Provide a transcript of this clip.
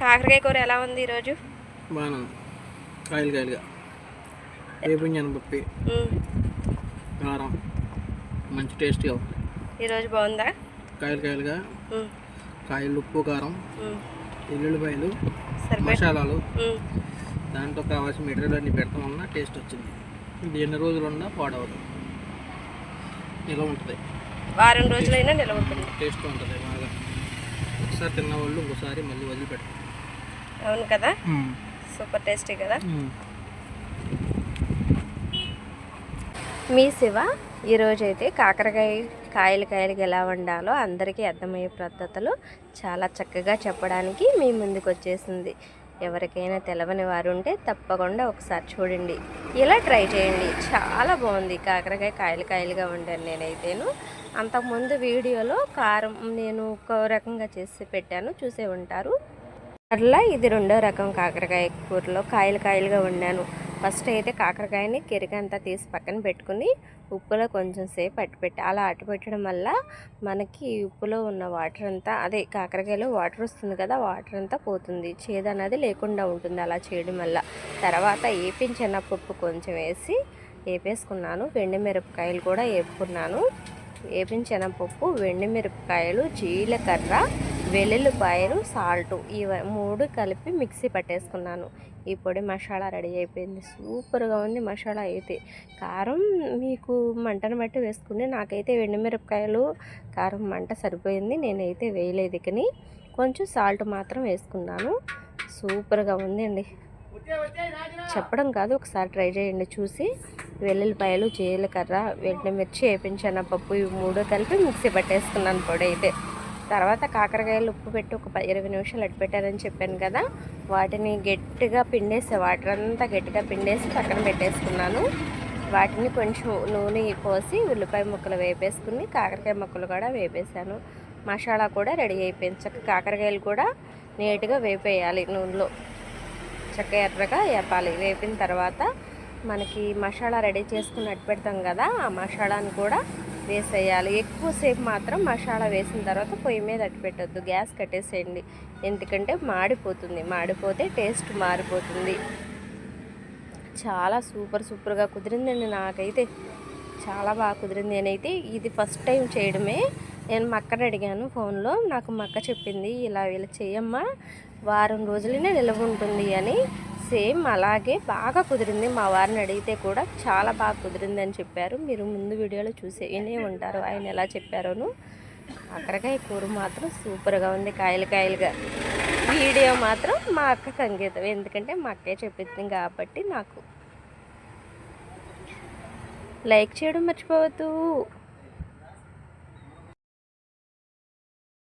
కాకరకాయ కూర ఎలా ఉంది ఈరోజు? ఉంది. కాయలు కాయలుగా. వేపించాను పప్పి కారం మంచి టేస్ట్గా ఉంది. ఈరోజు బాగుందా? కాయలు కాయలుగా. కాయలు ఉప్పు కారం ఎల్లుల్లిపాయలు మసాలాలు. దాంట్లో కావాల్సిన మెటీరియల్ అన్ని పెట్టడం వలన టేస్ట్ వచ్చింది. ఇది ఎన్ని రోజులు ఉన్నా పాడవదు. నిల్వ ఉంటుంది. వారం రోజులైనా నిలవ ఉంటుంది. టేస్ట్ ఉంటుంది బాగా. ఒకసారి తిన్న వాళ్ళు ఇంకోసారి మళ్ళీ వదిలిపెడతారు అవును కదా? సూపర్ టేస్టీ కదా? మీ శివ ఈరోజు అయితే కాకరకాయ కాయలు కాయలకి ఎలా వండాలో అందరికీ అర్థమయ్యే పద్ధతులు చాలా చక్కగా చెప్పడానికి మీ ముందుకు వచ్చేసింది ఎవరికైనా తెలవని వారు ఉంటే తప్పకుండా ఒకసారి చూడండి. ఇలా ట్రై చేయండి. చాలా బాగుంది కాకరకాయ కాయలు కాయలుగా వండాను నేనైతేను. అంతకుముందు వీడియోలో కారం నేను ఒక రకంగా చేసి పెట్టాను. చూసే ఉంటారు. అట్లా ఇది రెండో రకం కాకరకాయ కూరలో కాయలు కాయలుగా వండాను. ఫస్ట్ అయితే కాకరకాయని కెరిక అంతా తీసి పక్కన పెట్టుకుని ఉప్పులో కొంచెం సేపు అట్టుపెట్టి అలా అట్టుపెట్టడం వల్ల మనకి ఉప్పులో ఉన్న వాటర్ అంతా అదే కాకరకాయలో వాటర్ వస్తుంది కదా వాటర్ అంతా పోతుంది. చేదు అనేది లేకుండా ఉంటుంది అలా చేయడం వల్ల. తర్వాత ఏపించిన పప్పు కొంచెం వేసి వేపేసుకున్నాను వెండి మిరపకాయలు కూడా వేపుకున్నాను వేపించిన పప్పు వెండి మిరపకాయలు జీలకర్ర వెల్లుల్లిపాయలు సాల్ట్ ఇవ మూడు కలిపి మిక్సీ పట్టేసుకున్నాను. ఈ పొడి మసాలా రెడీ అయిపోయింది. సూపర్గా ఉంది మసాలా అయితే. కారం మీకు మంటను బట్టి వేసుకుని నాకైతే మిరపకాయలు కారం మంట సరిపోయింది. నేనైతే వేయలేదు కానీ కొంచెం సాల్ట్ మాత్రం వేసుకున్నాను. సూపర్గా ఉంది అండి చెప్పడం కాదు ఒకసారి ట్రై చేయండి చూసి. వెల్లుల్లిపాయలు జీలకర్ర మిర్చి వేపించాను పప్పు ఇవి మూడు కలిపి మిక్సీ పట్టేసుకున్నాను పొడి అయితే. తర్వాత కాకరకాయలు ఉప్పు పెట్టి ఒక ఇరవై నిమిషాలు అటు పెట్టారని చెప్పాను కదా వాటిని గట్టిగా పిండేసి వాటర్ అంతా గట్టిగా పిండేసి పక్కన పెట్టేసుకున్నాను. వాటిని కొంచెం నూనె పోసి ఉల్లిపాయ ముక్కలు వేపేసుకుని కాకరకాయ ముక్కలు కూడా వేపేసాను మసాలా కూడా రెడీ అయిపోయింది. చక్క కాకరకాయలు కూడా నీట్గా వేపేయాలి నూనెలో. చక్క ఎర్రగా వేపాలి. వేపిన తర్వాత మనకి మసాలా రెడీ చేసుకుని పెడతాం కదా ఆ మసాలాను కూడా వేసేయాలి. ఎక్కువసేపు మాత్రం మసాలా వేసిన తర్వాత పొయ్యి మీద అట్టిపెట్టద్దు గ్యాస్ కట్టేసేయండి. ఎందుకంటే మాడిపోతుంది. మాడిపోతే టేస్ట్ మారిపోతుంది. చాలా సూపర్ సూపర్గా కుదిరిందండి నాకైతే. చాలా బాగా కుదిరింది. నేనైతే ఇది ఫస్ట్ టైం చేయడమే. నేను మా అక్కని అడిగాను ఫోన్లో. నాకు మా అక్క చెప్పింది ఇలా ఇలా చేయమ్మా. వారం రోజులనే నిలవ ఉంటుంది అని. సేమ్ అలాగే బాగా కుదిరింది. మా వారిని అడిగితే కూడా చాలా బాగా కుదిరింది అని చెప్పారు. మీరు ముందు వీడియోలో చూసే వినే ఉంటారు. ఆయన ఎలా చెప్పారోను? కాకరకాయ కూర మాత్రం సూపర్గా ఉంది. కాయలు కాయలుగా. వీడియో మాత్రం మా అక్క సంగీతం ఎందుకంటే మా అక్కే చెప్పింది కాబట్టి నాకు. లైక్ చేయడం మర్చిపోవద్దు.